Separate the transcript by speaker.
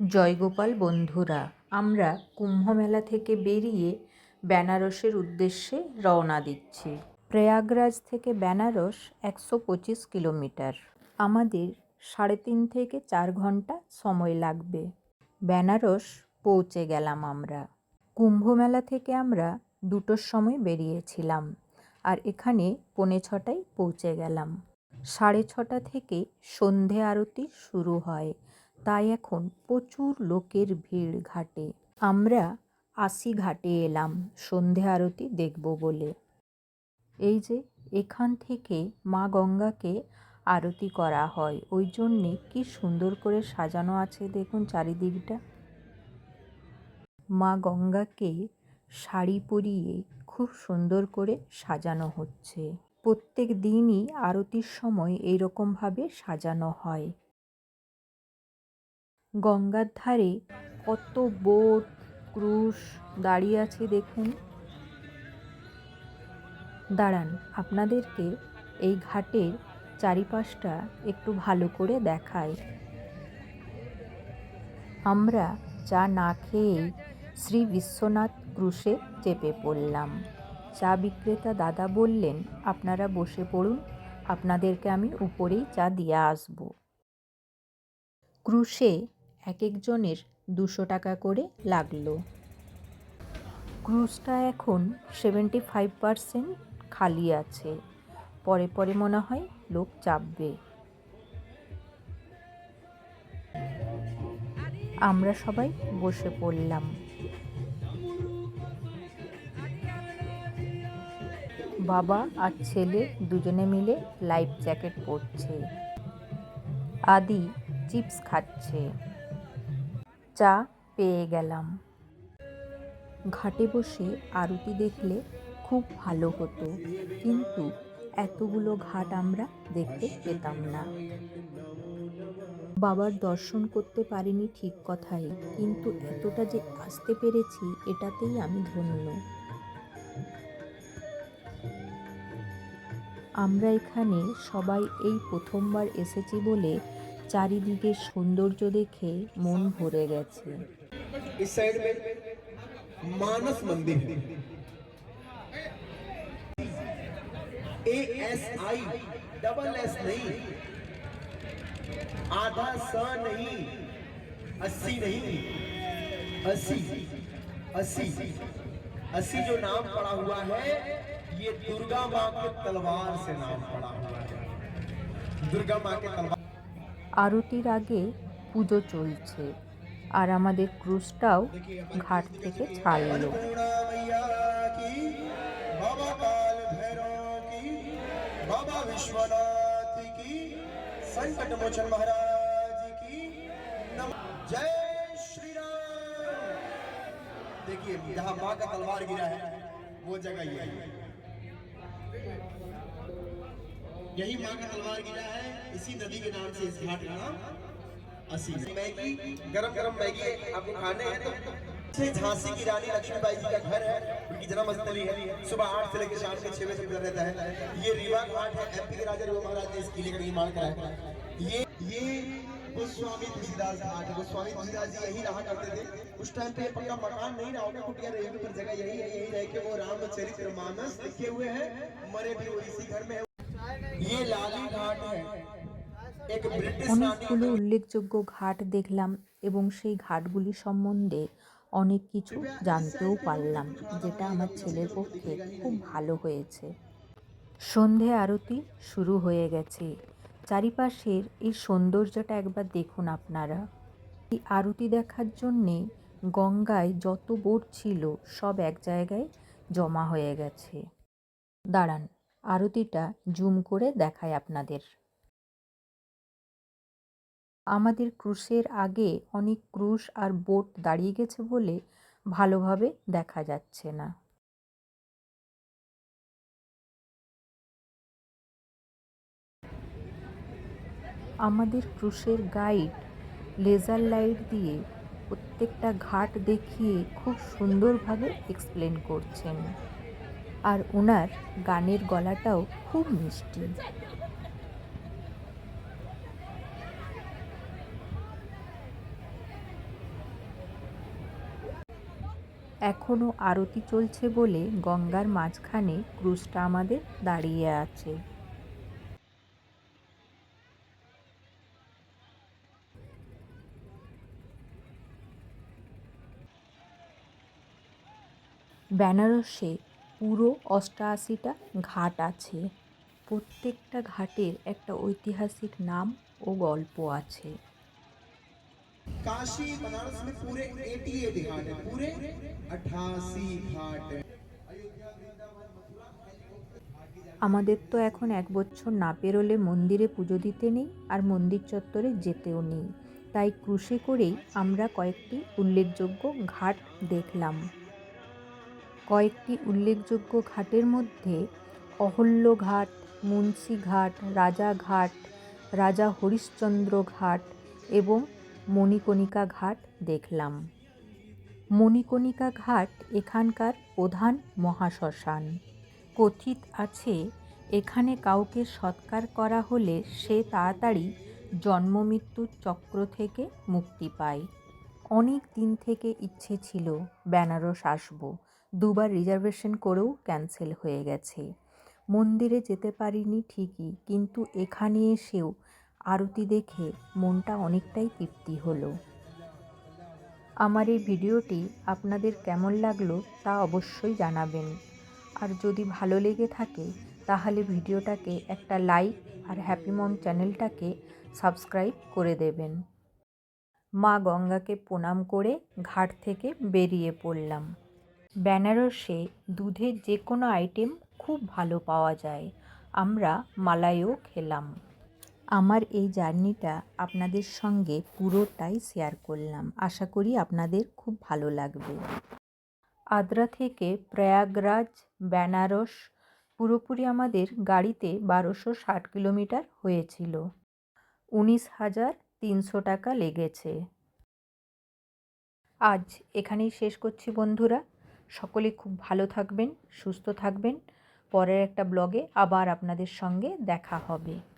Speaker 1: জয়গোপাল বন্ধুরা, আমরা কুম্ভমেলা থেকে বেরিয়ে বেনারসের উদ্দেশ্যে রওনা দিচ্ছি। প্রয়াগরাজ থেকে বেনারস একশো পঁচিশ কিলোমিটার। আমাদের সাড়ে তিন থেকে চার ঘণ্টা সময় লাগবে। বেনারস পৌঁছে গেলাম আমরা। কুম্ভমেলা থেকে আমরা দুটোর সময় বেরিয়েছিলাম আর এখানে পৌনে ছটায় পৌঁছে গেলাম। সাড়ে ছটা থেকে সন্ধে আরতি শুরু হয়। তাই এখন প্রচুর লোকের ভিড় ঘাটে। আমরা আশি ঘাটে এলাম, সন্ধে আরতি দেখব বলে। এই যে, এখান থেকে মা গঙ্গাকে আরতি করা হয়, ওই জন্যে কি সুন্দর করে সাজানো আছে দেখুন চারিদিকটা। মা গঙ্গাকে শাড়ি পরিয়ে খুব সুন্দর করে সাজানো হচ্ছে। প্রত্যেক দিনই আরতির সময় এইরকমভাবে সাজানো হয়। গঙ্গার ধারে কত বোট, ক্রুশ দাঁড়িয়ে আছে দেখুন। দাঁড়ান, আপনাদেরকে এই ঘাটের চারিপাশটা একটু ভালো করে দেখায় আমরা চা না খেয়েই শ্রী বিশ্বনাথ ক্রুশে চেপে পড়লাম। চা বিক্রেতা দাদা বললেন, আপনারা বসে পড়ুন, আপনাদেরকে আমি উপরেই চা দিয়ে আসব। ক্রুশে এক একজনের দুশো টাকা করে লাগল। ক্রুজটা এখন সেভেন্টি ফাইভ পারসেন্ট খালি আছে। পরে পরে মনে হয় লোক চাপবে। আমরা সবাই বসে পড়লাম। বাবা আর ছেলে দুজনে মিলে লাইফ জ্যাকেট পরছে। আদি চিপস খাচ্ছে। চা পেয়ে গেলাম। ঘাটে বসে আরতি দেখলে খুব ভালো হতো, কিন্তু এতগুলো ঘাট আমরা দেখতে পেতাম না। বাবার দর্শন করতে পারিনি ঠিক কথাই, কিন্তু এতটা যে আসতে পেরেছি এটাতেই আমি ধন্য। আমরা এখানে সবাই এই প্রথমবার এসেছি বলে চারিদিকের সৌন্দর্য দেখে মন ভরে গেছে
Speaker 2: इस साइड में Manas Mandir A S I double S नहीं आधा स नहीं अस्सी नहीं अस्सी अस्सी अस्सी जो नाम पड़ा हुआ है ये दुर्गा माँ के तलवार से नाम पड़ा हुआ है दुर्गा माँ के तलवार
Speaker 1: আরতির আগে পুজো চলছে আর আমাদের ক্রুজটাও ঘাট থেকে ছাড়লো
Speaker 2: अन्नपूर्णा मैया की बाबा काल भैरव की बाबा विश्वनाथ की संकट मोचन महाराज की नम जय श्री राम देखिए जहाँ माँ का तलवार गिरा है वो जगह ये है यही माँ का तलवार गिरा है, इसी नदी के नाम से इस घाट का नाम असी मैगी, गरम गरम मैगी आपको खाने हैं तो। झांसी की रानी लक्ष्मीबाई जी का घर है, उनकी जन्मस्थली है। सुबह आठ से लेकर शाम के छह बजे तक रहता है। ये रीवा घाट है एमपी के राजा रीवा महाराज ने इस किले का निर्माण कराया ये ये गोस्वामी तुलसीदास घाट है। गोस्वामी तुलसीदास जी यही रहा करते थे। उस टाइम पे पक्का मकान नहीं रहा होगा, कुटिया रहेगी पर जगह यही है, यही रह के वो रामचरित्र मानस लिखे हुए हैं। मरे भी वो इसी घर में
Speaker 1: অনেকগুলো উল্লেখযোগ্য ঘাট দেখলাম এবং সেই ঘাটগুলি সম্বন্ধে অনেক কিছু জানতেও পারলাম যেটা আমার ছেলের পক্ষে খুব ভালো হয়েছে। সন্ধে আরতি শুরু হয়ে গেছে। চারিপাশের এই সৌন্দর্যটা একবার দেখুন আপনারা। এই আরতি দেখার জন্যে গঙ্গায় যত বোট ছিল সব এক জায়গায় জমা হয়ে গেছে। দাঁড়ান আরতিটা জুম করে দেখায় আপনাদের। আমাদের ক্রুশের আগে অনেক ক্রুশ আর বোট দাঁড়িয়ে গেছে বলে ভালোভাবে দেখা যাচ্ছে না। আমাদের ক্রুশের গাইড লেজার লাইট দিয়ে প্রত্যেকটা ঘাট দেখিয়ে খুব সুন্দরভাবে এক্সপ্লেন করছেন। আর ওনার গানের গলাটাও খুব মিষ্টি। এখনও আরতি চলছে বলে গঙ্গার মাঝখানে ক্রুজটা আমাদের দাঁড়িয়ে আছে। বেনারসে পুরো অষ্টআশিটা ঘাট আছে প্রত্যেকটা ঘাটের একটা ঐতিহাসিক নাম ও গল্প আছে
Speaker 2: काशी बनारस में पूरे 88 घाट है पूरे 88 घाट है
Speaker 1: আমাদের তো এখন এক বছর না পেরোলে মন্দিরে পুজো দিতে নেই আর মন্দির চত্বরে যেতেও নেই তাই ক্রুশে করেই আমরা কয়েকটি উল্লেখযোগ্য ঘাট দেখলাম কয়েকটি উল্লেখযোগ্য ঘাটের মধ্যে অহল্য ঘাট মুন্সি ঘাট রাজা ঘাট রাজা হরিশ্চন্দ্র ঘাট এবং মণিকণিকা ঘাট দেখলাম। মণিকণিকা ঘাট এখানকার প্রধান মহাশ্মশান। কথিত আছে, এখানে কাউকে সৎকার করা হলে সে তাড়াতাড়ি জন্মমৃত্যুর চক্র থেকে মুক্তি পায়। অনেক দিন থেকে ইচ্ছে ছিল বেনারস আসব। দুবার রিজার্ভেশন করেও ক্যান্সেল হয়ে গেছে। মন্দিরে যেতে পারিনি ঠিকই, কিন্তু এখানে এসেও আরতি দেখে মনটা অনেকটাই তৃপ্তি হলো। আমার এই ভিডিওটি আপনাদের কেমন লাগল তা অবশ্যই জানাবেন। আর যদি ভালো লেগে থাকে, তাহলে ভিডিওটাকে একটা লাইক আর হ্যাপি মম চ্যানেলটাকে সাবস্ক্রাইব করে দেবেন। মা গঙ্গাকে প্রণাম করে ঘাট থেকে বেরিয়ে পড়লাম। বেনারসে দুধের যে কোনো আইটেম খুব ভালো পাওয়া যায়। আমরা মালাইও খেলাম। আমার এই জার্নিটা আপনাদের সঙ্গে পুরোটাই শেয়ার করলাম। আশা করি আপনাদের খুব ভালো লাগবে। আদ্রা থেকে প্রয়াগরাজ, বেনারস পুরোপুরি আমাদের গাড়িতে বারোশো ষাট কিলোমিটার হয়েছিল। উনিশ হাজার তিনশো টাকা লেগেছে। আজ এখানেই শেষ করছি বন্ধুরা। সকলে খুব ভালো থাকবেন সুস্থ থাকবেন। পরের একটা ব্লগে আবার আপনাদের সঙ্গে দেখা হবে।